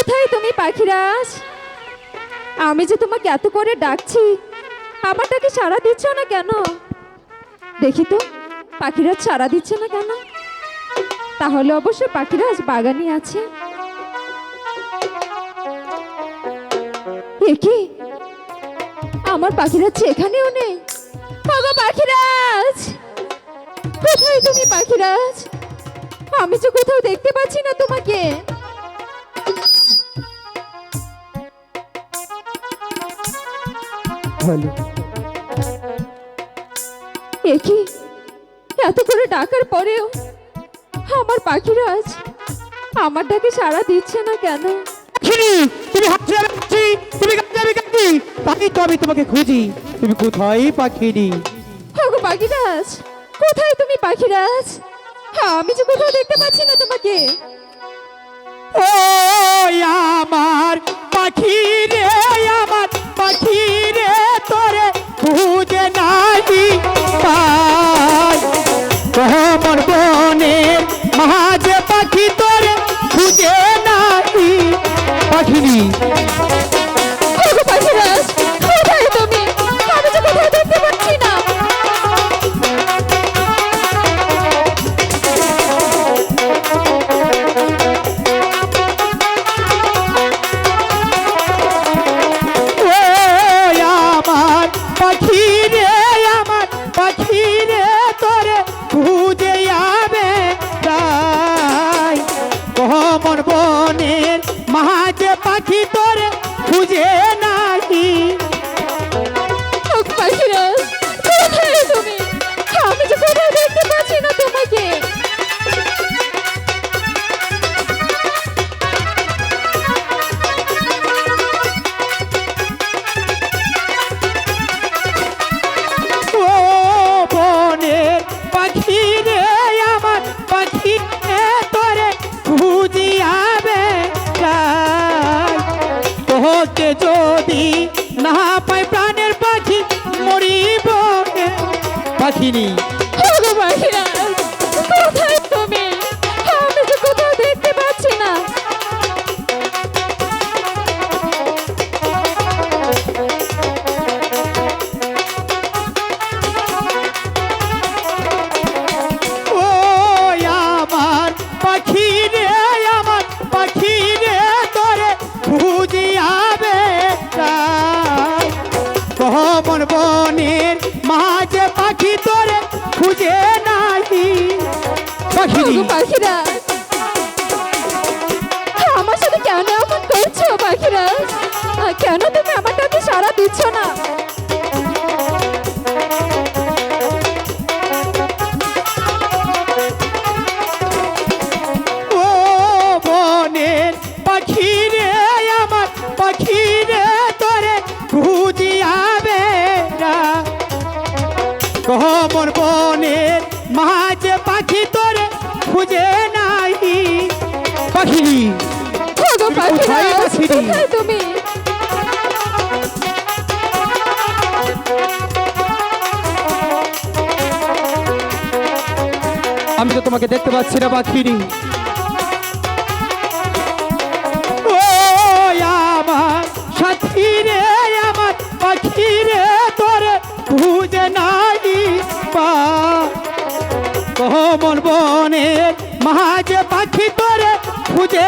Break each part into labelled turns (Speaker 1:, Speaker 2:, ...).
Speaker 1: কোথায় তুমি, পাখিরাজ? আমি যে তোমাকে এত করে ডাকছি আমারটাকে সাড়া দিচ্ছ না কেন? দেখি তো, পাখিরাজ সাড়া দিচ্ছে না কেন? তাহলে অবশ্যই পাখিরাজ বাগানে আছে। কি? আমার পাখিরাজ এখানেও নেই। পাখিরাজ! কোথায় তুমি, পাখিরাজ? আমি তো কোথাও দেখতে পাচ্ছি না তোমাকে।
Speaker 2: ভালো।
Speaker 1: এত করে ডাকার পরেও আমার পাখিরাজ আমার ডাকে সাড়া দিচ্ছে না কেন?
Speaker 2: তুমি আমি তুমি কাঁদছি আমি কাঁদি তাই তো আমি তোমাকে খুঁজি তুমি কোথায় পাখিনি?
Speaker 1: ওগো পাখিরাজ কোথায় তুমি পাখিরাজ হ্যাঁ আমি যে কোথাও দেখতে পাচ্ছি না তোমাকে।
Speaker 2: ও আমার পাখি রে আমার পাখি রে তোরে খুঁজে নাহি পাই। তোমর বনের মাঝে পাখি তোরে খুঁজে নাহি। পাখিনি।
Speaker 1: না
Speaker 2: পাই প্রাণের পাখি মরিব পাখিনি। পাখিনি
Speaker 1: পাখিরা। আমার সাথে কেন এমন করছ পাখিরা? কেন তুমি আমার ডাকে সাড়া দিচ্ছ না?
Speaker 2: আমি তো তোমাকে দেখতে পাচ্ছি না পাখিনি আমার পাখি রে, তোরে খুঁজে নাই পাখি তোরে খুঁজে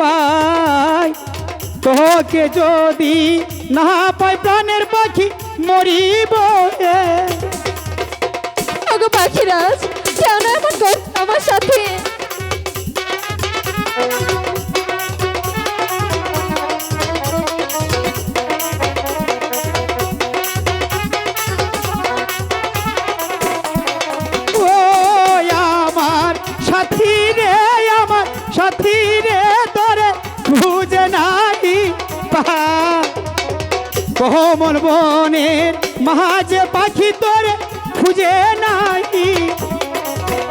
Speaker 2: পাই তোকে যদি না পাই প্রাণের পাখি মরিব।
Speaker 1: ওগো পাখিরাজ কেন এমন আমার সাথে
Speaker 2: কোমল বনের মাঝে পাখি তোরে খুঁজে নাই।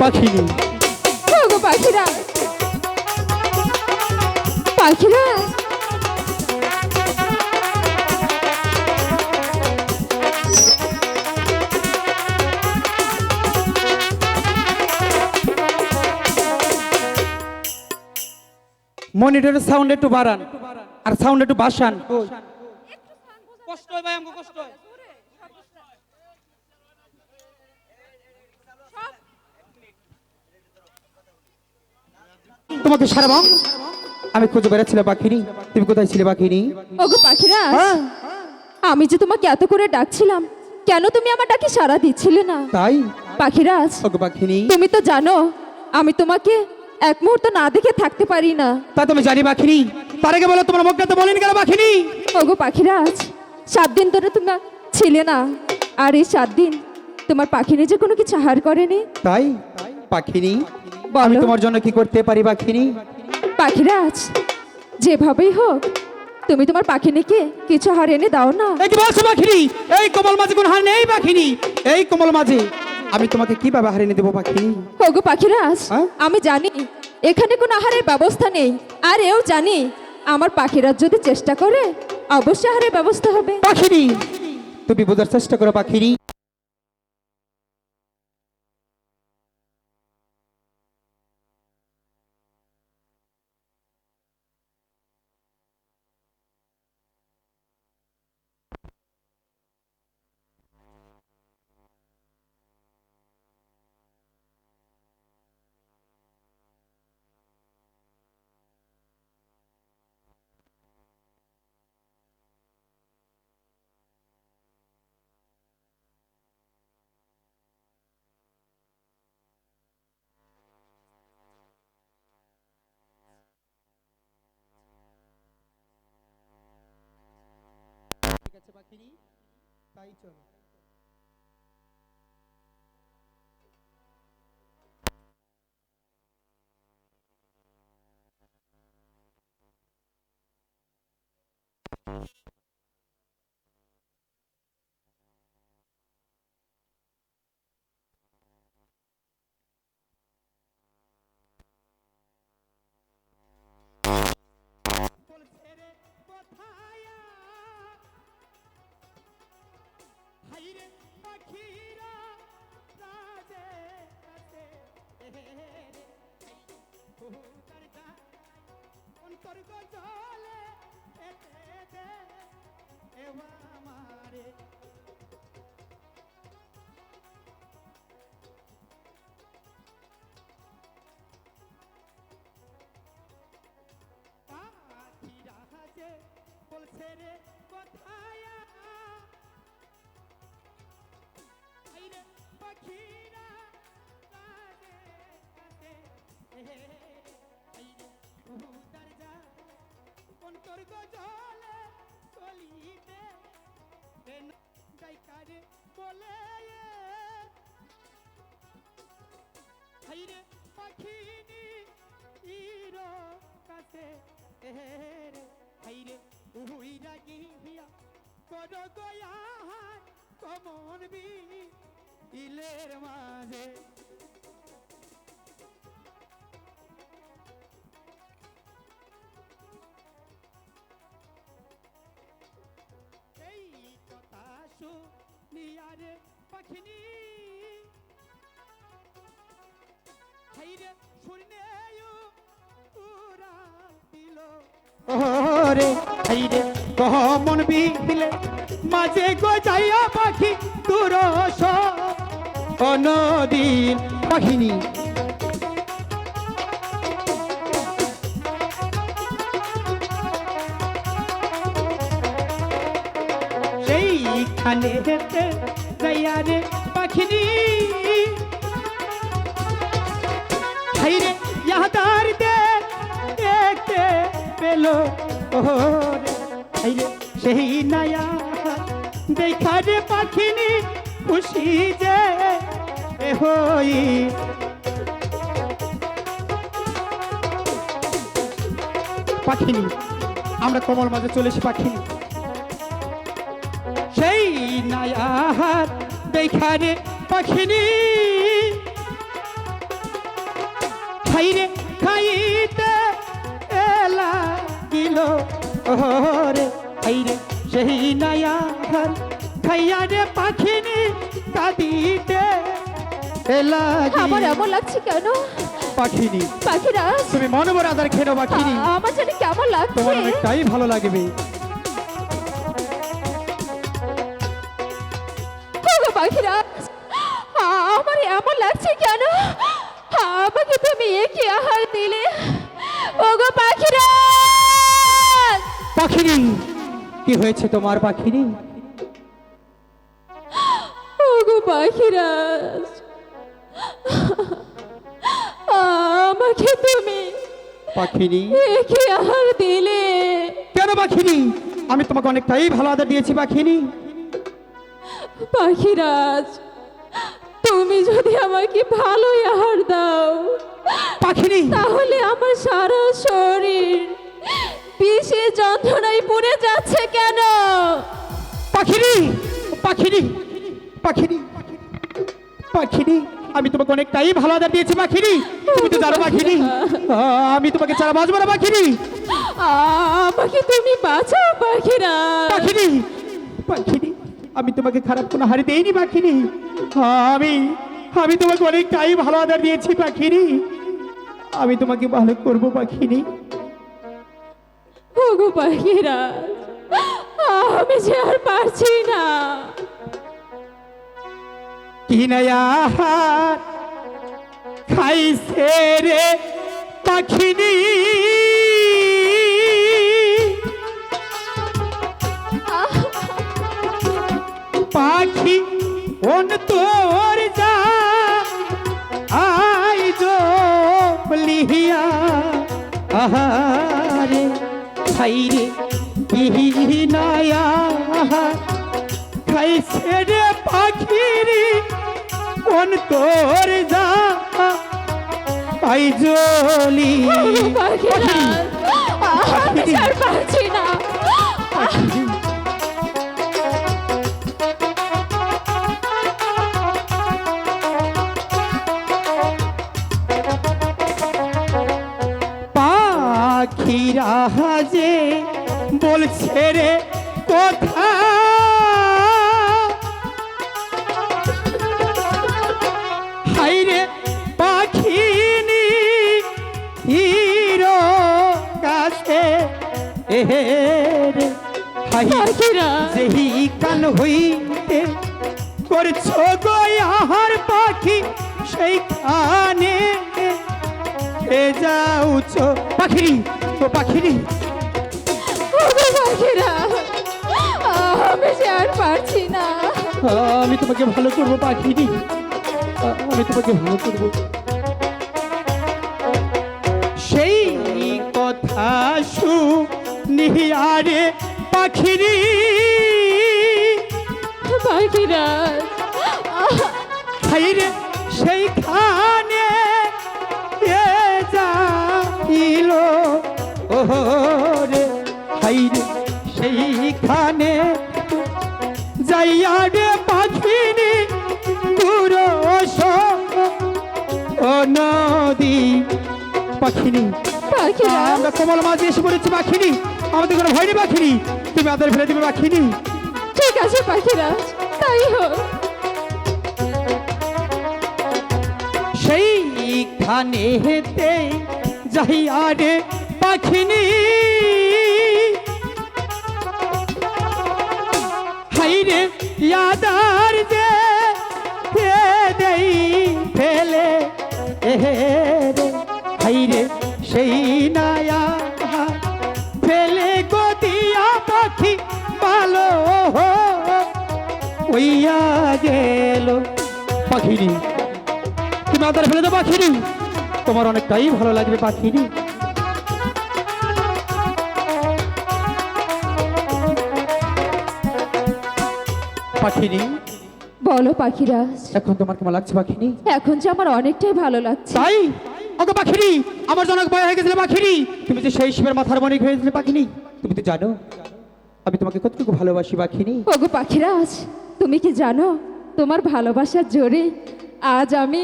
Speaker 2: পাখিনি
Speaker 1: ওগো পাখিরা। পাখিরা।
Speaker 2: মনিটরের সাউন্ড একটু বাড়ান আর সাউন্ড একটু বাসান কষ্ট হয় ভাই আমাকে কষ্ট হয় তোমাকে সারাবাম আমি খুঁজে বেড়াচ্ছিলাম পাখিনি। তুমি কোথায় ছিলে পাখিনি?
Speaker 1: ওগো পাখিরা
Speaker 2: হ্যাঁ?
Speaker 1: আমি যে তোমাকে এত করে ডাকছিলাম কেন তুমি আমার ডাকে সাড়া দিচ্ছিলে না?
Speaker 2: তাই?
Speaker 1: পাখিরাজ
Speaker 2: ওকে পাখিনি।
Speaker 1: তুমি তো জানো আমি তোমাকে এক মুহূর্ত না দেখে থাকতে পারি না।
Speaker 2: তা তুমি জানি পাখিনি। তার আগে বলো তোমার মুখে তো বলেন কেন পাখিনি?
Speaker 1: ওগো পাখিরাজ সাত দিন ধরে তুমি ছিলে না আর এই সাত দিন তোমার পাখিনি যে কোনো কিছু হার করেনি?
Speaker 2: তাই? পাখিনি আমি তোমার জন্য কি করতে পারি পাখিনি?
Speaker 1: পাখিরাজ যেভাবেই হোক তুমি তোমার পাখিনিকে কিছু হার এনে দাও না।
Speaker 2: এই কি বলছো পাখিনি এই কোমল মাঝে কোন হার নেই পাখিনি। এই কোমল মাঝে আমি তোমাকে কীভাবে হারিয়ে এনে দেবো পাখিনি?
Speaker 1: ওগো পাখিরাজ
Speaker 2: হ্যাঁ?
Speaker 1: আমি জানি এখানে কোনো আহারের ব্যবস্থা নেই আর এও জানি আমার পাখিরাজ যদি চেষ্টা করে অবশ্যই আহারের ব্যবস্থা হবে।
Speaker 2: পাখিনি তুমি বোঝার চেষ্টা করো পাখিনি। ঠিক আছে পাখিনি তাই চলো হাইরে জলে এতে দে এবা আমারে। পাখিরা যে বলছে রে, কোথায় পাখিরা কাজে কাজে আইরে উদার যা অন্তর্গ জলে চলিতে রেন গাইকারে বলে আইরে পাখিনি, ইরো কাছে রে আইরে উইরা গিয়া কর গয়া কমন বি ইলের মাঝে। পাখিনি হাইরে শুনেও উরা দিল। ওরে হাইরে কমন বিলে মাঝে গো যাইয়া পাখি তুরস অনদিন পাখিনি সেইখানে হেতে যাইয়া পাখিনি। হাইরে ইয়াদার দে দেখতে পেল। ওরে হাইরে সেই নায়া দেখা রে পাখিনি খুশি যে হই। পাখিনি, আমরা কমল মাঝে চলে এসে পাখিনি। আহার দেখারে পাখিনি। খাইরে খাইতে এলা গিল ওরে খাইরে সেই নাই আহার খাইয়া রে পাখিনি কাঁদিতে এলা
Speaker 1: আমার এমন লাগছে কেন?
Speaker 2: পাখিনি।
Speaker 1: পাখিরা।
Speaker 2: তুমি মনোবর আদার খেলো পাখিনি।
Speaker 1: আমার জানি কেমন লাগছে।
Speaker 2: তোমার অনেকটাই ভালো লাগবে।
Speaker 1: আহার দিলে। ওগো পাখিরাজ
Speaker 2: পাখিনি কি হয়েছে তোমার পাখিনি
Speaker 1: ওগো পাখিরাজ আমাকে তুমি
Speaker 2: পাখিনি
Speaker 1: একই আহার দিলে।
Speaker 2: কেন পাখিনি আমি তোমাকে অনেকটাই ভালো আদর দিয়েছি পাখিনি
Speaker 1: পাখিরাজ তুমি যদি আমাকে ভালোই আহার দাও
Speaker 2: পাখিনি।
Speaker 1: তাহলে আমার সারা শরীর বিষে যন্ত্রণায় পড়ে যাচ্ছে কেন?
Speaker 2: পাখিনি পাখিনি পাখিনি পাখিনি। আমি তোমাকে অনেকটাই ভালো আদর দিয়েছি পাখিনি। তুমি তো জানো পাখিনি। আমি তোমাকে ছাড়া বাঁচবো না পাখিনি।
Speaker 1: আমাকে তুমি বাঁচাও পাখিরাজ
Speaker 2: পাখিনি পাখিনি। আমি তোমাকে খারাপ কোনো হারি দেইনি পাখিনি। আমি আমি তোমাকে অনেকটাই ভালো আদর দিয়েছি পাখিনি। আমি তোমাকে ভালো করব পাখিনি।
Speaker 1: ওগো পাখিরাজ আমি যে আর পারছি না।
Speaker 2: কিনায়াহার খাইছে রে পাখিনি? পাখি ওন তোর যা। আই যো লিহিয়া আহারে খাইরে ইহিনায়া খাইছে রে পাখিরি কোন তোর যা। আই জলি।
Speaker 1: ওগো পাখিরাজ আমি পারছি না।
Speaker 2: রে কথা হাইরে পাখিনি হিরো কাছে হাই যেহি কান হইতে করছ গো আহার পাখি সেইখানে। যাউছ পাখিরি ও পাখিরি।
Speaker 1: পারছি না।
Speaker 2: আমি তোমাকে ভালো করব পাখিনি আমি তোমাকে ভালো করব। সেই কথা শুনিয়ারে পাখিরি।
Speaker 1: পাখিরাজ
Speaker 2: খাইরে সেইখানে এ যাইল। ওরে খাইরে সেইখানে যাইয়া রে পাখিনি ও নদী পাখিনি আমরা কমল মাঝে এসে পড়েছি পাখিনি। আমাদের কোনো ভয় নেই পাখিনি। তুমি আদর ফেলে দিবে পাখিনি।
Speaker 1: ঠিক আছে পাখিরাজ তাই হোক।
Speaker 2: সেইখানে হেতে যাইয়া রে পাখিনি। হাইরে ইয়াদার যে ফেলে এহে রে সেই নায়া ফেলে গেল পাখিরি তোমার অনেকটাই ভালো লাগবে পাখিনি পাখিনি।
Speaker 1: বলো পাখিরাজ
Speaker 2: এখন তোমার কেমন লাগছে পাখিনি?
Speaker 1: এখন যে আমার অনেকটাই ভালো লাগছে।
Speaker 2: তাই? ওকে পাখিনি আমার জনক ভয় হয়ে গেছিল পাখিনি। তুমি যে সেই শিবের মাথার মনিক হয়েছিলে পাখিনি। তুমি তো জানো আমি তোমাকে কতটুকু ভালোবাসি পাখিনি।
Speaker 1: ওগো পাখিরাজ তুমি কি জানো তোমার ভালোবাসার জোরে আজ আমি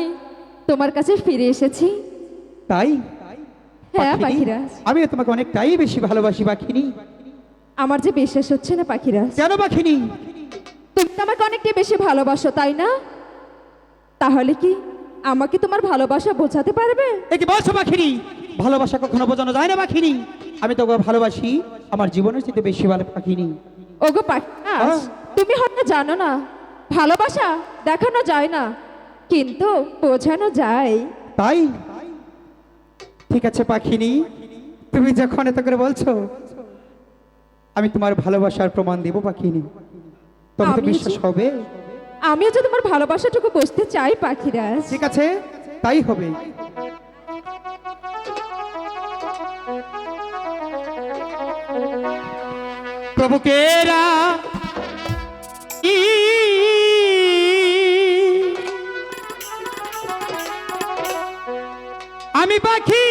Speaker 1: তোমার কাছে ফিরে এসেছি?
Speaker 2: তাই?
Speaker 1: হ্যাঁ পাখিরাজ
Speaker 2: আমিও তোমাকে অনেকটাই বেশি ভালোবাসি পাখিনি।
Speaker 1: আমার যে বিশ্বাস হচ্ছে না পাখিরাজ
Speaker 2: কেন পাখিনি?
Speaker 1: তুমি তো আমাকে অনেকটা বেশি ভালোবাসো তাই না? তাহলে কি আমাকে তোমার ভালোবাসা বোঝাতে পারবে?
Speaker 2: এ কি বলছো পাখিনি ভালোবাসা কখনো বোঝানো যায় না পাখিনি আমি তোকে ভালোবাসি আমার জীবনের চেয়ে বেশি ভালো পাখিনি
Speaker 1: ওগো
Speaker 2: হ্যাঁ।
Speaker 1: তুমি হয়তো জানো না ভালোবাসা দেখানো যায় না কিন্তু বোঝানো যায়।
Speaker 2: তাই? ঠিক আছে পাখিনি তুমি যখন এত করে বলছো আমি তোমার ভালোবাসার প্রমাণ দেব পাখিনি তবে তো বিশ্বাস হবে?
Speaker 1: আমিও যে তোমার ভালোবাসাটুকু বুঝতে চাই পাখিরাজ।
Speaker 2: ঠিক আছে তাই হবে। প্রভুকেরা আমি পাখি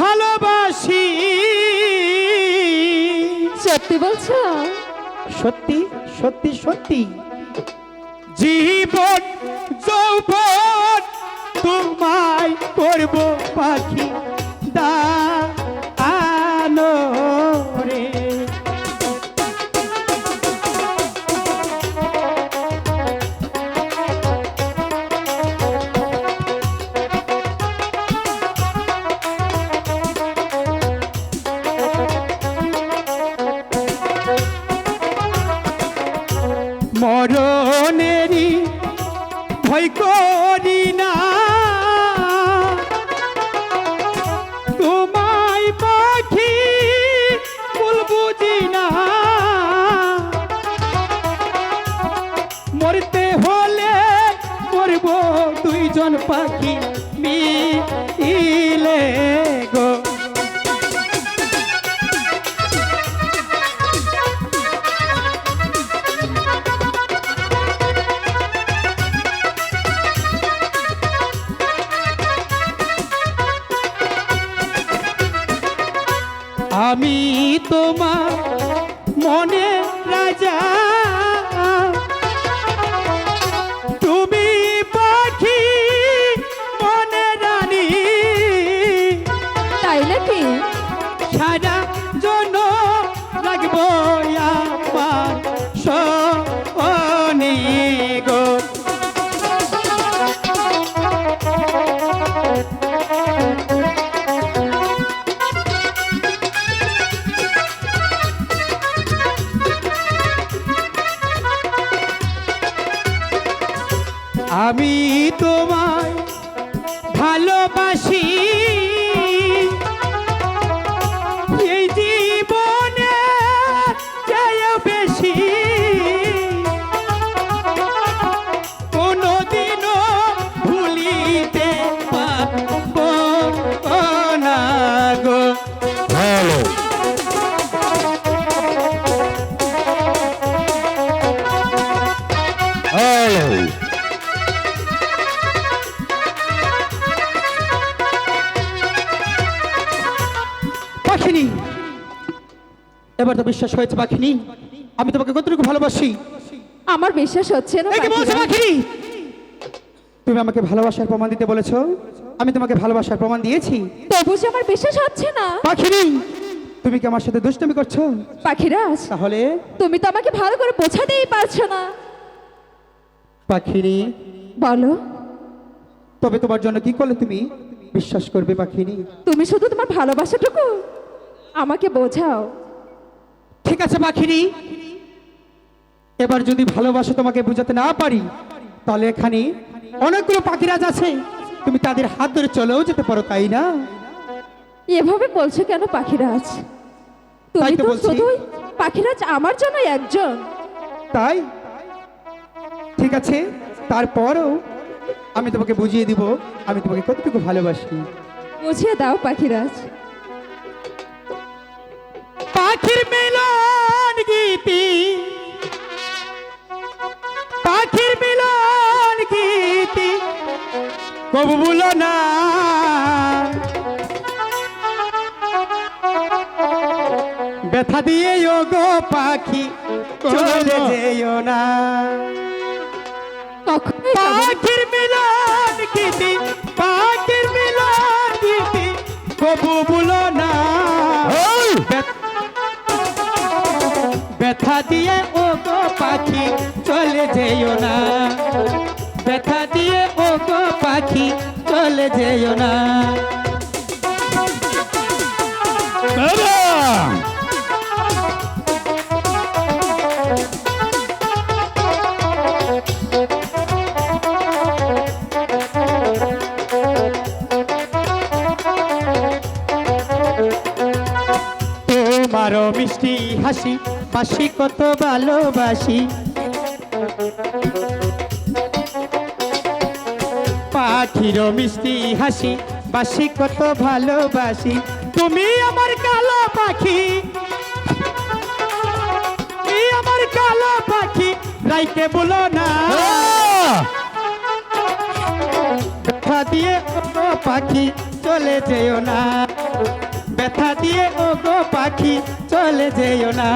Speaker 2: ভালোবাসি।
Speaker 1: সত্যি বলছো?
Speaker 2: সত্যি সত্যি সত্যি। জীবন যৌবন তোমায় করব পাখি। দানো পাখি
Speaker 1: নাকি
Speaker 2: সারা এবার তো বিশ্বাস হয়েছে পাখিনি। আমি তোমাকে কতটুকু ভালোবাসি?
Speaker 1: আমার বিশ্বাস হচ্ছে না।
Speaker 2: পাখিনি? তুমি আমাকে ভালোবাসার প্রমাণ দিতে বলেছ? আমি তোমাকে ভালোবাসার প্রমাণ দিয়েছি।
Speaker 1: তবু যে আমার বিশ্বাস হচ্ছে না।
Speaker 2: পাখিনি তুমি কি আমার সাথে দুষ্টমি করছ?
Speaker 1: পাখিরাজ
Speaker 2: তাহলে?
Speaker 1: তুমি তো আমাকে ভালো করে বোঝাতেই পারছ না।
Speaker 2: পাখিনি।
Speaker 1: বলো।
Speaker 2: তবে তোমার জন্য কি করলে তুমি? বিশ্বাস করবে পাখিনি।
Speaker 1: তুমি শুধু তোমার ভালোবাসাটুকু আমাকে বোঝাও।
Speaker 2: ঠিক আছে পাখিরি। এবার যদি ভালোবাসা তোমাকে বুঝাতে না পারি তাহলে এখানে অনেকগুলো পাখিরাজ আছে। তুমি তাদের হাত ধরে চলেও যেতে পারো তাই না?
Speaker 1: এভাবে বলছো কেন পাখিরাজ? তুমি
Speaker 2: তো
Speaker 1: শুধুই পাখিরাজ আমার জন্য একজন।
Speaker 2: তাই? ঠিক আছে তারপরও আমি তোমাকে বুঝিয়ে দিব আমি তোমাকে কতটুকু ভালোবাসি।
Speaker 1: বুঝিয়ে দাও পাখিরাজ।
Speaker 2: পাখির মিলন গীতি। পাখির মিলন গীতি। কবু বলো না। ব্যথা দিয়ে গো পাখি চলে যেও না। পাখির মিলন গীতি পাখির মিলন গীতি কবু বলো না। ব্যথা দিয়ে ও গো পাখি চলে যেও না। ব্যথা দিয়ে ও গো পাখি চলে যেও না। মিষ্টি হাসি বাসি কত ভালোবাসি। পাখিরও মিষ্টি হাসি, বাসি, কত ভালোবাসি। তুমি আমার কালো পাখি। আমার কালো পাখি রাইকে বলো না। ব্যথা দিয়ে ও পাখি, চলে যেও না। ব্যথা দিয়ে ও গো পাখি, চলে যেও না।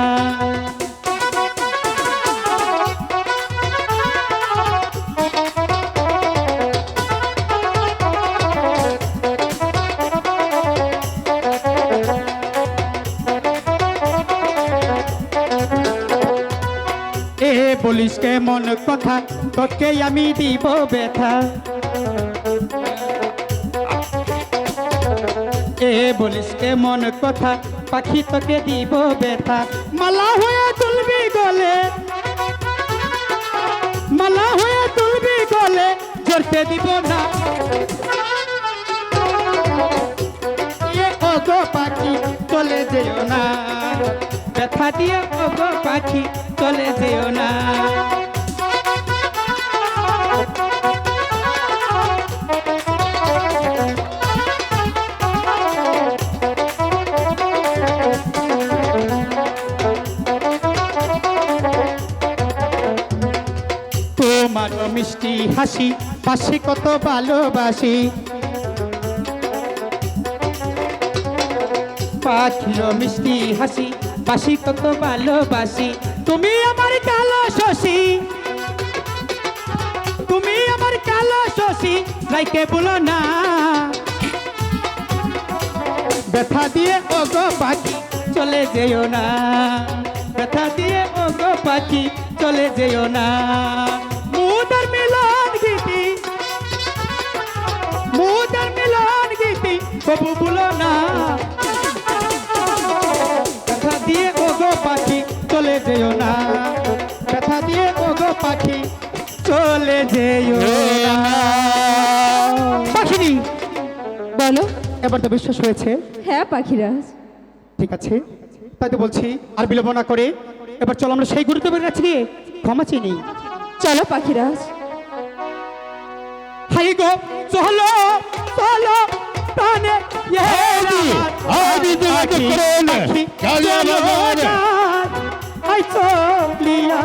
Speaker 2: বলিস কে মন কথা তোকে আমি দিব ব্যথা। এ বলিস কে মন কথা, পাখি তোকে দিব ব্যথা। মালা হয়ে তুলবি গলে, মালা হয়ে তুলবি গলে জড়তে দিব না। পাখি, চলে যেও না। ব্যথা দিয়ে ও গো পাখি চলে যেও না। মিষ্টি হাসি পাশে কত ভালোবাসি। পাখির মিষ্টি হাসি বাসি কত ভালোবাসি। তুমি আমার কালো শশী। তুমি আমার কালো শশী রাইকে বলো না। ব্যথা দিয়ে ও গো পাখি, চলে যেও না। ব্যথা দিয়ে ও গো পাখি, চলে যেও না। যেও না ব্যথা দিয়ে ও পাখি চলে যেও না পাখিনি
Speaker 1: বলো
Speaker 2: এবার তো বিশ্বাস হয়েছে
Speaker 1: হ্যাঁ পাখিরাজ
Speaker 2: ঠিক আছে তাই তো বলছি আর বিলম্ব না করে এবার চলো আমরা সেই গুরুত্বের কাছে গিয়ে ক্ষমা চিনি
Speaker 1: চলো পাখিরাজ
Speaker 2: হাই গো চলো চলো প্রাণে
Speaker 3: আদি তোমাকে
Speaker 2: পাখি,
Speaker 3: করুন।
Speaker 2: চলিয়া